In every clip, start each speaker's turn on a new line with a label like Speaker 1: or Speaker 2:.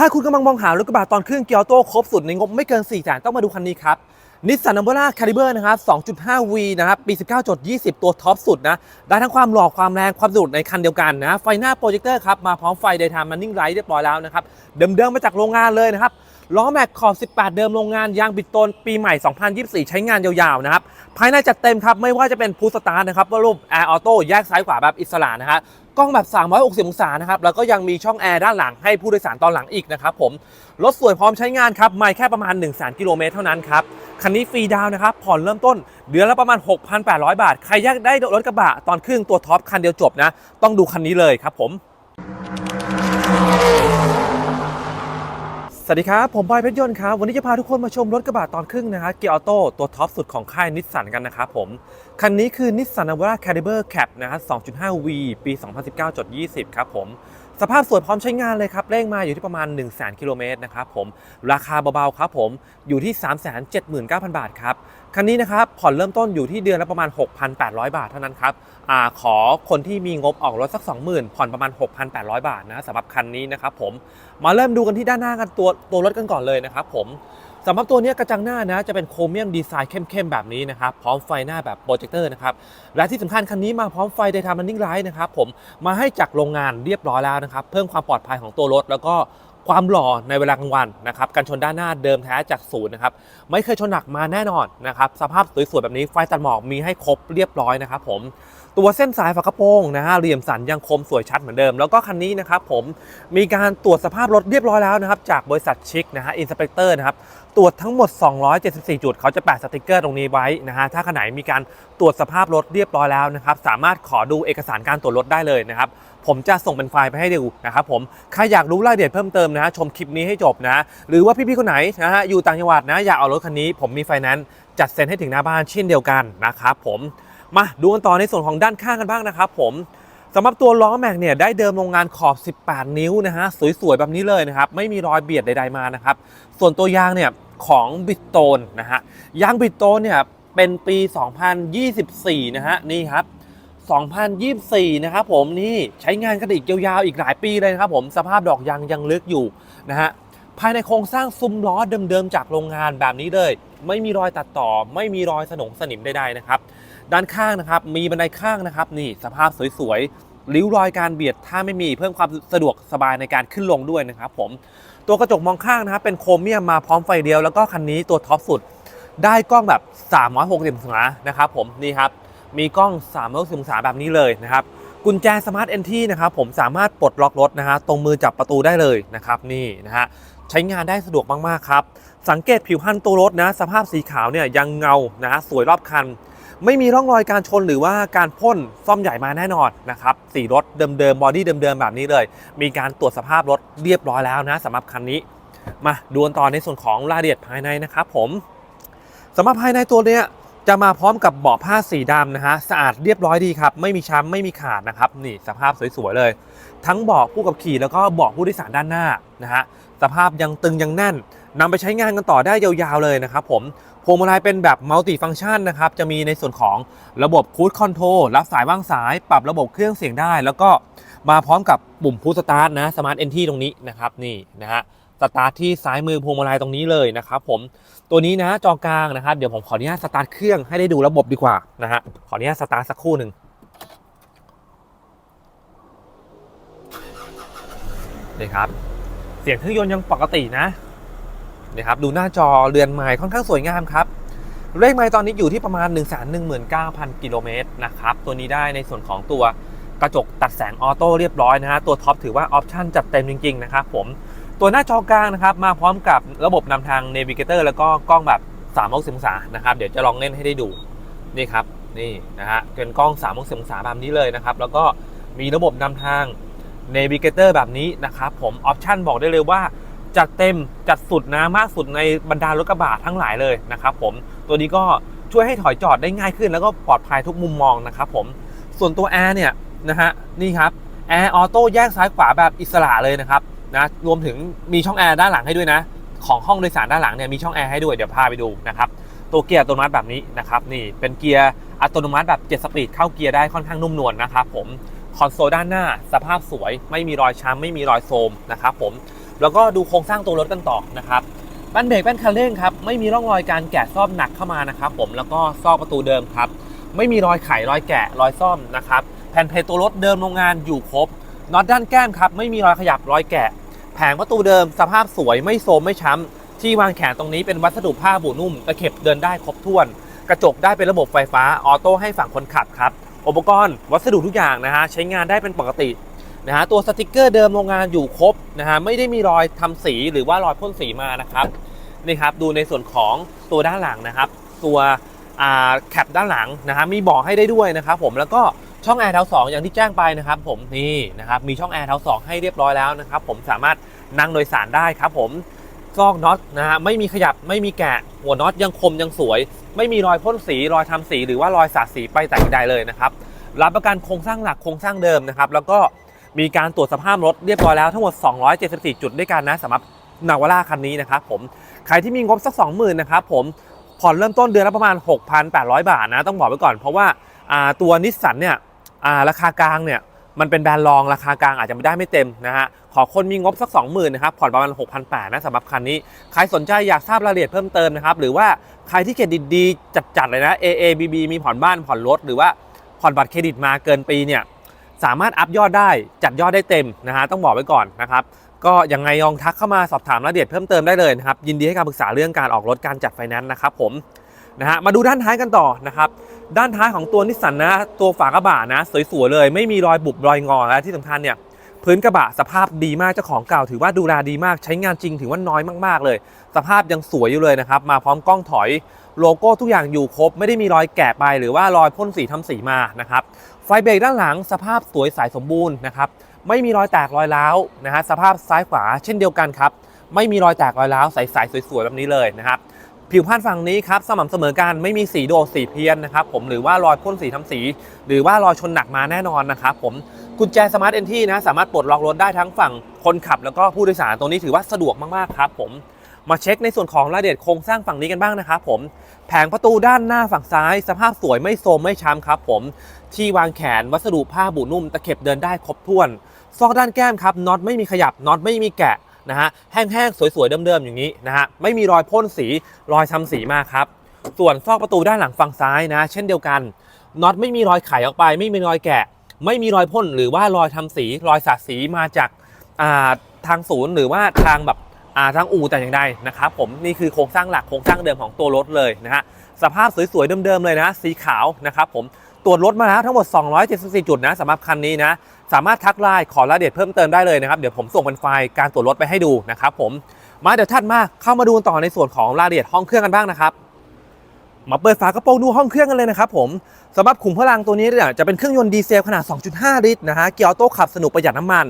Speaker 1: ถ้าคุณกำลังมองหารถกระบะตอนเครื่องเกียร์โต้ครบสุดในงบไม่เกิน4แสนต้องมาดูคันนี้ครับนิสสันนัมเบร่าคาลิเบอร์นะครับ 2.5V นะครับ ปี 19.20 ตัวท็อปสุดนะ ได้ทั้งความหล่อความแรงความสุดในคันเดียวกันนะ ไฟหน้าโปรเจคเตอร์ครับ มาพร้อมไฟ Daytime Running Light เรียบร้อยแล้วนะครับ เดิมๆมาจากโรงงานเลยนะครับ ล้อแม็กขอบ 18 เดิมโรงงานยางบิดโตนปีใหม่ 2024 ใช้งานยาวๆนะครับ ภายในจัดเต็มครับ ไม่ว่าจะเป็นพูสตาร์นะครับว่ารูปแอร์ออโต้แยกซ้ายขวาแบบอิสระนะฮะกล้องแบบ 360 องศานะครับ แล้วก็ยังมีช่องแอร์ด้านหลังให้ผู้โดยสารตอนหลังอีกนะครับผม รถสวยพร้อมใช้งานครับไม่แค่ประมาณ 1 0 0 0 0กิโลเมตรเท่านั้นครับ คันนี้ฟรีดาวนะครับ ผ่อนเริ่มต้น เดือนละประมาณ 6,800 บาท ใครอยากได้รถกระบะตอนครื่งตัวท็อปคันเดียวจบนะ ต้องดูคันนี้เลยครับผม สวัสดีครับ ผมบอยเพชรยนต์ครับ วันนี้จะพาทุกคนมาชมรถกระบะตอนครึ่งนะครับเกียร์ออโต้ตัวท็อปสุดของค่ายนิสสันกันนะครับผม คันนี้คือนิสสันนาวร่าแคลิเบอร์แคปนะฮะ 2.5V ปี 2019จด20 ครับผม สภาพสวยพร้อมใช้งานเลยครับ เร่งมาอยู่ที่ประมาณ 1 0 0 0 0 0กิโลเมตรนะครับผม ราคาเบาๆครับผม อยู่ที่ 379,000 บาทครับคันนี้นะครับผ่อนเริ่มต้นอยู่ที่เดือนละประมาณ 6,800 บาทเท่านั้นครับอขอคนที่มีงบออกรถสัก 20,000 ผ่อนประมาณ 6,800 บาทนะสำหรับคันนี้นะครับผมมาเริ่มดูกันที่ด้านหน้ากันตัวตัวรถกันก่อนเลยนะครับผมสำหรับตัวนี้กระจังหน้านะจะเป็นโครเมียมดีไซน์เข้มๆแบบนี้นะครับพร้อมไฟหน้าแบบโปรเจคเตอร์นะครับและที่สำคัญคันนี้มาพร้อมไฟ Daytime Running Light นะครับผมมาให้จากโรงงานเรียบร้อยแล้วนะครับเพิ่มความปลอดภัยของตัวรถแล้วก็ ความหล่อในเวลากลางวันนะครับกันชนด้านหน้าเดิมแท้จากศูนย์นะครับไม่เคยชนหนักมาแน่นอนนะครับสภาพสวยๆแบบนี้ไฟตัดหมอกมีให้ครบเรียบร้อยนะครับผมตัวเส้นสายฝากระโปรงนะฮะเหลี่ยมสันยังคมสวยชัดเหมือนเดิม แล้วก็คันนี้นะครับผมมีการตรวจสภาพรถเรียบร้อยแล้วนะครับจากบริษัทชิคนะฮะอินสเปกเตอร์นะครับตรวจทั้งหมด 274 จุด เขาจะแปะสติกเกอร์ตรงนี้ไว้นะฮะถ้าคันไหนมีการตรวจสภาพรถเรียบร้อยแล้วนะครับสามารถขอดูเอกสารการตรวจรถได้เลยนะครับผมจะส่งเป็นไฟล์ไปให้ดูนะครับผมใครอยากรู้รายละเอียดเพิ่มเติมนะ ชมคลิปนี้ให้จบนะ หรือว่าพี่ๆคนไหนนะฮะอยู่ต่างจังหวัดนะอยากเอารถคันนี้ ผมมีไฟแนนซ์จัดเซ็นให้ถึงหน้าบ้านเช่นเดียวกันนะครับผมมาดูกันต่อในส่วนของด้านข้างกันบ้างนะครับผมสำหรับตัวล้อแม็กเนี่ยได้เดิมโรงงานขอบ 18 นิ้วนะฮะสวยๆแบบนี้เลยนะครับไม่มีรอยเบียดใด ๆมานะครับส่วนตัวยางเนี่ยของบิดโตนนะฮะยางบิดโตนเนี่ยเป็นปี 2024 นะฮะนี่ครับ 2024 นะครับผมนี่ใช้งานกันอีกยาวๆ อีกหลายปีเลยนะครับผมสภาพดอกยางยังลึกอยู่นะฮะภายในโครงสร้างซุ้มล้อเดิมๆ จากโรงงานแบบนี้เลย ไม่มีรอยตัดต่อ ไม่มีรอยสนงสนิมใดๆนะครับ ด้านข้างนะครับมีบันไดข้างนะครับ นี่สภาพสวยๆริ้วรอยการเบียดถ้าไม่มีเพิ่มความสะดวกสบายในการขึ้นลงด้วยนะครับผมตัวกระจกมองข้างนะครับเป็นโครเมียมมาพร้อมไฟเดียวแล้วก็คันนี้ตัวท็อปสุด ได้กล้องแบบ 360องศานะครับผมนี่ครับ มีกล้อง360องศาแบบนี้เลยนะครับ กุญแจสมาร์ทเอนทีนะครับผมสามารถปลดล็อกรถนะฮะตรงมือจับประตูได้เลยนะครับนี่นะฮะใช้งานได้สะดวกมากๆครับ สังเกตผิวพรรณตัวรถนะ สภาพสีขาวเนี่ยยังเงานะฮะสวยรอบคัน ไม่มีร่องรอยการชนหรือว่าการพ่นซ่อมใหญ่มาแน่นอนนะครับสีรถเดิมๆบอดี้เดิมๆแบบนี้เลย มีการตรวจสภาพรถเรียบร้อยแล้วนะสำหรับคันนี้มาดูกันต่อในส่วนของรายละเอียดภายในนะครับผมสำหรับภายในตัวเนี้ย จะมาพร้อมกับเบาะผ้าสีดำนะฮะสะอาดเรียบร้อยดีครับ ไม่มีช้ำไม่มีขาดนะครับนี่สภาพสวยๆเลย ทั้งเบาะผู้ขับขี่แล้วก็เบาะผู้โดยสารด้านหน้านะฮะสภาพยังตึงยังแน่นนำไปใช้งานกันต่อได้ยาวๆเลยนะครับผมพวงมาลัยเป็นแบบมัลติฟัง c t ชันนะครับจะมีในส่วนของระบบคูดคอนโทรลรับสายว่างสาย ปรับระบบเครื่องเสียงได้ แล้วก็มาพร้อมกับปุ่มพุ s สตาร์ทนะสมาร์ทเอนทีตรงนี้นะครับนี่นะฮะ สตาร์ทที่ซ้ายมือพวงมาลัยตรงนี้เลยนะครับผมตัวนี้นะจอกลางนะครับเดี๋ยวผมขออนุญาตสตาร์ทเครื่องให้ได้ดูระบบดีกว่านะฮะขออนุญาตสตาร์ทสักครู่หนึ่งนี่ครับ เสียงเครื่องยนต์ยังปกตินะนะครับดูหน้าจอเรือนไม้ค่อนข้างสวยงามครับเลขไม้ตอนนี้อยู่ที่ประมาณ 1 1 9 0 0 0 กิโลเมตรนะครับตัวนี้ได้ในส่วนของตัวกระจกตัดแสงออโต้เรียบร้อยนะฮะตัวท็อปถือว่าออปชั่นจัดเต็มจริงๆนะครับผม ตัวหน้าจอกลางนะครับมาพร้อมกับระบบนำทาง Navigator แล้วก็กล้องแบบ360องศานะครับ เดี๋ยวจะลองเล่นให้ได้ดูนี่ครับนี่นะฮะเป็นกล้อง360องศาแบบนี้เลยนะครับ แล้วก็มีระบบนำทาง Navigator แบบนี้นะครับผมออปชั่นบอกได้เลยว่าจัดเต็มจัดสุดนะมากสุดในบรรดารถกระบะทั้งหลายเลยนะครับผมตัวนี้ก็ช่วยให้ถอยจอดได้ง่ายขึ้น แล้วก็ปลอดภัยทุกมุมมองนะครับผมส่วนตัวแอร์เนี่ยนะฮะนี่ครับแอร์ออโต้แยกซ้ายขวาแบบอิสระเลยนะครับ นะรวมถึงมีช่องแอร์ด้านหลังให้ด้วยนะ ของห้องโดยสารด้านหลังเนี่ยมีช่องแอร์ให้ด้วยเดี๋ยวพาไปดูนะครับตัวเกียร์อัตโนมัติแบบนี้นะครับนี่เป็นเกียร์อัตโนมัติแบบ7สปีดเข้าเกียร์ได้ค่อนข้างนุ่มนวลนะครับผมคอนโซลด้านหน้าสภาพสวย ไม่มีรอยช้ำไม่มีรอยโทรมนะครับผมแล้วก็ดูโครงสร้างตัวรถกันต่อนะครับแป้นเบรกแป้นคันเร่งครับไม่มีร่องรอยการแกะซ่อมหนักเข้ามานะครับผมแล้วก็ซอกประตูเดิมครับไม่มีรอยไขรอยแกะรอยซ่อมนะครับแผ่นเพลตัวรถเดิมโรงงานอยู่ครบ น็อตด้านแก้มครับไม่มีรอยขยับรอยแกะ แผงประตูเดิมสภาพสวยไม่โทรมไม่ช้ำ ที่วางแขนตรงนี้เป็นวัสดุผ้าบูนุ่มตะเข็บเดินได้ครบถ้วน กระจกได้เป็นระบบไฟฟ้าออโต้ให้ฝั่งคนขับครับ อุปกรณ์วัสดุทุกอย่างนะฮะใช้งานได้เป็นปกตินะฮะตัวสติกเกอร์เดิมโรงงานอยู่ครบนะฮะไม่ได้มีรอยทำสีหรือว่ารอยพ่นสีมานะครับนี่ครับดูในส่วนของตัวด้านหลังนะครับ ตัวแคปด้านหลังนะฮะมีบอกให้ได้ด้วยนะครับผมแล้วก็ ช่องแอร์เท้าสองอย่างที่แจ้งไปนะครับผมนี่นะครับมีช่องแอร์เท้าสองให้เรียบร้อยแล้วนะครับผมสามารถนั่งโดยสารได้ครับผมซอกน็อตนะฮะไม่มีขยับไม่มีแกะหัวน็อตยังคมยังสวย ไม่มีรอยพ่นสีรอยทำสี หรือว่ารอยสาดสีไปแต่อย่างใดเลยนะครับรับประกันโครงสร้างหลักโครงสร้างเดิมนะครับแล้วก็มีการตรวจสภาพรถเรียบร้อยแล้วทั้งหมด 274 จุดด้วยกันนะสำหรับนาวาร่าคันนี้นะครับผมใครที่มีงบสัก 20,000นะครับผมผ่อนเริ่มต้นเดือนละประมาณ 6,800 บาทนะต้องบอกไว้ก่อนเพราะว่าตัวนิสสันเนี่ย อ่าราคากลางเนี่ยมันเป็นแบรนด์รองราคากลางอาจจะไม่ได้ไม่เต็มนะฮะขอคนมีงบสัก 20,000นะครับผ่อนประมาณ 6,800นะสำหรับคันนี้ ใครสนใจอยากทราบรายละเอียดเพิ่มเติมนะครับ หรือว่าใครที่เครดิตดีจัดๆเลยนะ AA BB มีผ่อนบ้านผ่อนรถ หรือว่าผ่อนบัตรเครดิตมาเกินปีเนี่ยสามารถอัพยอดได้จัดยอดได้เต็มนะฮะต้องบอกไว้ก่อนนะครับก็ยังไงลองทักเข้ามาสอบถามรายละเอียดเพิ่มเติมได้เลยนะครับยินดีให้การปรึกษาเรื่องการออกรถการจัดไฟแนนซ์นะครับผม นะฮะมาดูด้านท้ายกันต่อนะครับด้านท้ายของตัวนิสสันนะตัวฝากระบะนะสวยๆเลย ไม่มีรอยบุบรอยงอและที่สำคัญเนี่ยพื้นกระบะสภาพดีมากเจ้าของเก่าถือว่าดูแลดีมากใช้งานจริงถือว่าน้อยมากๆเลย สภาพยังสวยอยู่เลยนะครับมาพร้อมกล้องถอยโลโก้ทุกอย่างอยู่ครบ ไม่ได้มีรอยแกะไปหรือว่ารอยพ่นสีทำสีมานะครับไฟเบรกด้านหลังสภาพสวยสายสมบูรณ์นะครับไม่มีรอยแตกรอยร้าวนะฮะสภาพซ้ายขวาเช่นเดียวกันครับไม่มีรอยแตกรอยร้าวใสๆสวยๆแบบนี้เลยนะครับ ผิวพรรณฝั่งนี้ครับสม่ำเสมอกันไม่มีสีโดดสีเพี้ยนนะครับผมหรือว่ารอยพ่นสีทำสี หรือว่ารอยชนหนักมาแน่นอนนะครับผมกุญแจสมาร์ทเอนที่นะสามารถปลดล็อกรถได้ทั้งฝั่งคนขับ แล้วก็ผู้โดยสารตรงนี้ถือว่าสะดวกมากๆครับผมมาเช็คในส่วนของรายละเอียดโครงสร้างฝั่งนี้กันบ้างนะครับผมแผงประตูด้านหน้าฝั่งซ้าย สภาพสวยไม่โทรมไม่ช้ำครับผมที่วางแขนวัสดุผ้าบุนุ่ม ตะเข็บเดินได้ครบถ้วน ซอกด้านแก้มครับน็อตไม่มีขยับน็อตไม่มีแกะ นะฮะแห้งๆ สวยๆ เดิมๆ อย่างนี้นะฮะไม่มีรอยพ่นสีรอยทำสีมากครับ ส่วนซอกประตูด้านหลังฝั่งซ้ายนะ เช่นเดียวกันน็อตไม่มีรอยไขออกไป ไม่มีรอยแกะ ไม่มีรอยพ่นหรือว่ารอยทำสี รอยสาดสีมาจากาทางศูนย์หรือว่าทางแบบาทางอู่แต่อย่างใดนะครับผมนี่คือโครงสร้างหลักโครงสร้างเดิมของตัวรถเลยนะฮะสภาพสวยๆเดิมๆเลยนะ สีขาวนะครับผม ตรวจรถมาแล้วทั้งหมด 274 จุดนะสำหรับคันนี้นะ สามารถทักไลน์ขอรายละเอียดเพิ่มเติมได้เลยนะครับ เดี๋ยวผมส่งเป็นไฟล์การตรวจรถไปให้ดูนะครับผม มาเดี๋ยวถัดมาเข้ามาดูต่อในส่วนของรายละเอียดห้องเครื่องกันบ้างนะครับ มาเปิดฝากระโปรงดูห้องเครื่องกันเลยนะครับผมสำหรับขุมพลังตัวนี้เนี่ยจะเป็นเครื่องยนต์ดีเซลขนาด 2.5 ลิตรนะฮะเกียร์ออโต้ขับสนุกประหยัดน้ำมัน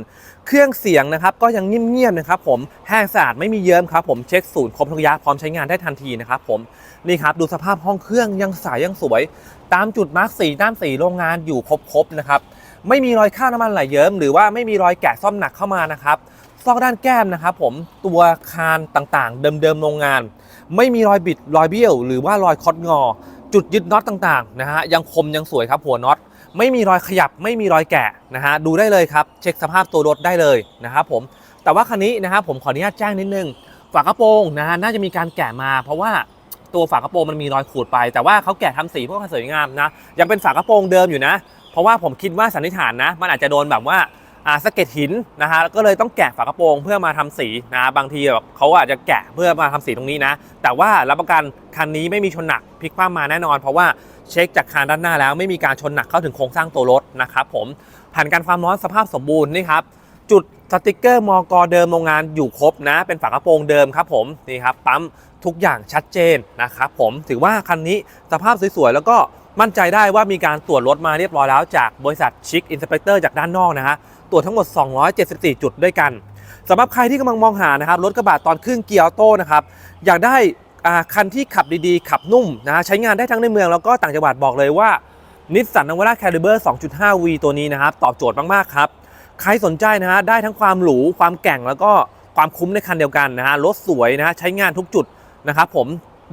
Speaker 1: เครื่องเสียงนะครับก็ยังเงียบๆนะครับผมแห้งสะอาดไม่มีเยิ้มครับผมเช็คศูนย์ครบทุกอยางพร้อมใช้งานได้ทันทีนะครับผมนี่ครับดูสภาพห้องเครื่องยังใสยังสวย ตามจุดมาร์กสีด้านสีโรงงานอยู่ครบๆนะครับไม่มีรอยค่าบน้ำมันไหลเยิ้มหรือว่าไม่มีรอยแกะซ่อมหนักเข้ามานะครับซอกด้านแก้มนะครับผมตัวคานต่างๆ เดิมๆโรงงาน ไม่มีรอยบิดรอยเบี้ยว หรือว่ารอยคดงอ จุดยึดน็อตต่างๆนะฮะยังคมยังสวยครับหัวน็อตไม่มีรอยขยับไม่มีรอยแกะนะฮะดูได้เลยครับ เช็คสภาพตัวรถได้เลยนะครับผมแต่ว่าคันนี้นะครับผมขออนุญาตแจ้งนิดนึงฝากระโปรงนะฮะน่าจะมีการแกะมา เพราะว่าตัวฝากระโปรงมันมีรอยขูดไป แต่ว่าเขาแกะทำสีเพื่อความสวยงามนะยังเป็นฝากระโปรงเดิมอยู่นะ เพราะว่าผมคิดว่าสันนิษฐานนะ มันอาจจะโดนแบบว่า สะเก็ดหินนะฮะก็เลยต้องแกะฝากระโปรงเพื่อมาทำสีนะบางทีแบบเขาอาจจะแกะเพื่อมาทำสีตรงนี้นะ แต่ว่ารับประกันคันนี้ไม่มีชนหนักพลิกคว่ำมาแน่นอน เพราะว่าเช็คจากคานด้านหน้าแล้วไม่มีการชนหนักเข้าถึงโครงสร้างตัวรถนะครับผมผ่านการความร้อนสภาพสมบูรณ์นี่ครับจุดสติกเกอร์มอกเดิมโรงงานอยู่ครบนะ เป็นฝากระโปรงเดิมครับผมนี่ครับปั๊มทุกอย่างชัดเจนนะครับผมถือว่าคันนี้สภาพสวยๆแล้วก็มั่นใจได้ว่ามีการตรวจรถมาเรียบร้อยแล้วจากบริษัทชิคอินสเปกเตอร์จากด้านนอกนะฮะ ตรวจทั้งหมด 274 จุดด้วยกันสำหรับใครที่กำลังมองหานะครับรถกระบะตอนขึ้นเกียร์ออโต้นะครับอยากได้คันที่ขับดีๆ ขับนุ่มนะฮะใช้งานได้ทั้งในเมืองแล้วก็ต่างจังหวัดบอกเลยว่านิสสันนวาร่าแคลิเบอร์ 2.5V ตัวนี้นะครับ ตอบโจทย์มาก ๆ ครับ ใครสนใจนะฮะได้ทั้งความหรู ความแก่งแล้วก็ความคุ้มในคันเดียวกันนะฮะรถสวยนะฮะใช้งานทุกจุดนะครับผม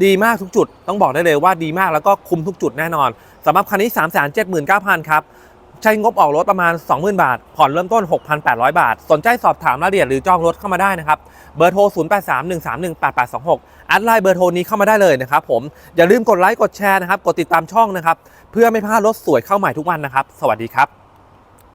Speaker 1: ดีมากทุกจุด ต้องบอกได้เลยว่าดีมากแล้วก็คุ้มทุกจุดแน่นอนสำหรับคันนี้ 3 7 9 0 0 0 ครับ ใช้งบออกรถประมาณ 20,000 บาท ผ่อนเริ่มต้น 6,800 บาท สนใจสอบถามรายละเอียดหรือจองรถเข้ามาได้นะครับ เบอร์โทร 0831318826แอดไลน์เบอร์โทรนี้เข้ามาได้เลยนะครับผม อย่าลืมกดไลค์ กดแชร์นะครับ กดติดตามช่องนะครับ เพื่อไม่พลาดรถสวยเข้าใหม่ทุกวันนะครับ สวัสดีครับ